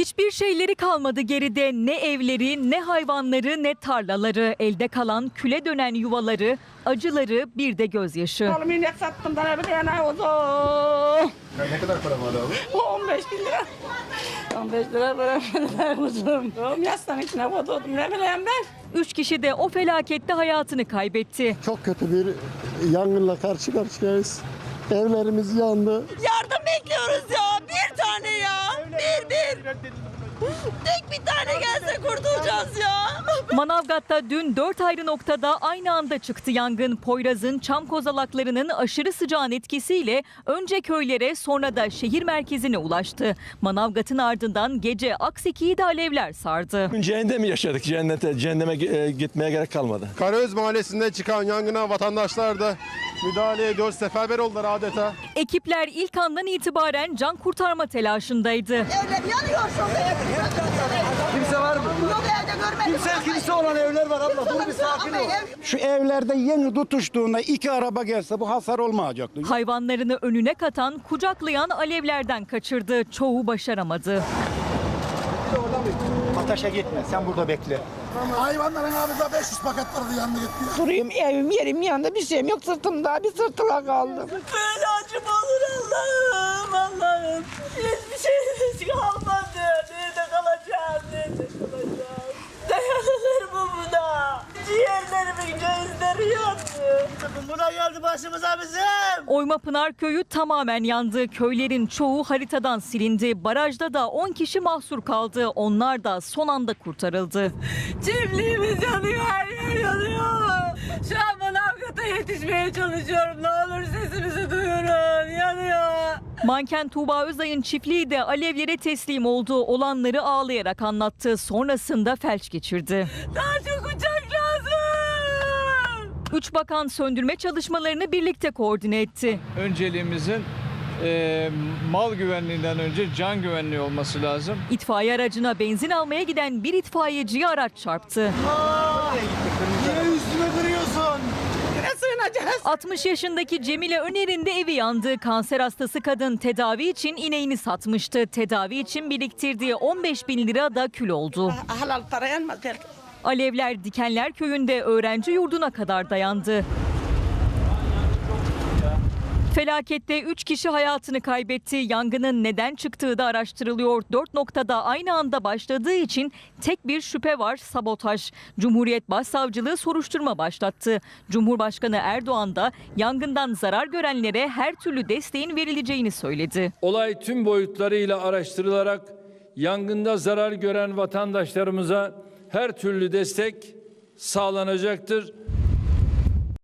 Hiçbir şeyleri kalmadı geride. Ne evleri, ne hayvanları, ne tarlaları. Elde kalan küle dönen yuvaları, acıları bir de gözyaşı. Oğlum inek sattım da ne bileyim ne oldu. Ne kadar para var abi? 15 bin lira. 15 lira veremediler kuzum. Oğlum yaslan içine koydum ne bileyim ben. Üç kişi de o felakette hayatını kaybetti. Çok kötü bir yangınla karşı karşıyayız. Evlerimiz yandı. Yardım bekliyoruz ya. Tek bir tane gelse kurtulacağız ya. Manavgat'ta dün dört ayrı noktada aynı anda çıktı yangın. Poyraz'ın çam kozalaklarının aşırı sıcağın etkisiyle önce köylere sonra da şehir merkezine ulaştı. Manavgat'ın ardından gece Akseki'yi de alevler sardı. Cehennemi yaşadık. Cennete, cehenneme e, gitmeye gerek kalmadı. Karaöz mahallesinde çıkan yangına vatandaşlar da müdahale ediyor. Seferber oldular adeta. Ekipler ilk andan itibaren can kurtarma telaşındaydı. Evler yanıyor şu anda. Kimse var mı? Yok evde görmedim. Kimse kimse olan evler var abla. Dur bir sakin ol. Şu evlerde yeni tutuştuğunda iki araba gelse bu hasar olmayacaktı. Hayvanlarını önüne katan, kucaklayan alevlerden kaçırdı. Çoğu başaramadı. Ataşa gitme sen burada bekle. Hayvanların ağzında 500 paket vardı yandı gitti. Durayım evim yerim yanında bir şeyim yok sırtımda bir sırtıla kaldım. Böyle acım olur Allah'ım Allah'ım. Hiçbir şeyimiz gözleri yandı. Buna geldi başımıza bizim. Oymapınar köyü tamamen yandı. Köylerin çoğu haritadan silindi. Barajda da 10 kişi mahsur kaldı. Onlar da son anda kurtarıldı. Çiftliğimiz yanıyor, her yer yanıyor. Şu an Manavgat'a yetişmeye çalışıyorum. Ne olur sesimizi duyurun. Yanıyor. Manken Tuğba Özay'ın çiftliği de alevlere teslim oldu. Olanları ağlayarak anlattı. Sonrasında felç geçirdi. Lazım. Üç bakan söndürme çalışmalarını birlikte koordine etti. önceliğimizin e, mal güvenliğinden önce can güvenliği olması lazım. İtfaiye aracına benzin almaya giden bir itfaiyeciye araç çarptı. Niye üstüme kırıyorsun? Ne sığınacağız? 60 yaşındaki Cemile Öner'in de evi yandı. Kanser hastası kadın tedavi için ineğini satmıştı. Tedavi için biriktirdiği 15 bin lira da kül oldu. Halal para yanmaz belki. Alevler Dikenler Köyü'nde öğrenci yurduna kadar dayandı. Felakette 3 kişi hayatını kaybetti. Yangının neden çıktığı da araştırılıyor. 4 noktada aynı anda başladığı için tek bir şüphe var sabotaj. Cumhuriyet Başsavcılığı soruşturma başlattı. Cumhurbaşkanı Erdoğan da yangından zarar görenlere her türlü desteğin verileceğini söyledi. Olay tüm boyutlarıyla araştırılarak yangında zarar gören vatandaşlarımıza her türlü destek sağlanacaktır.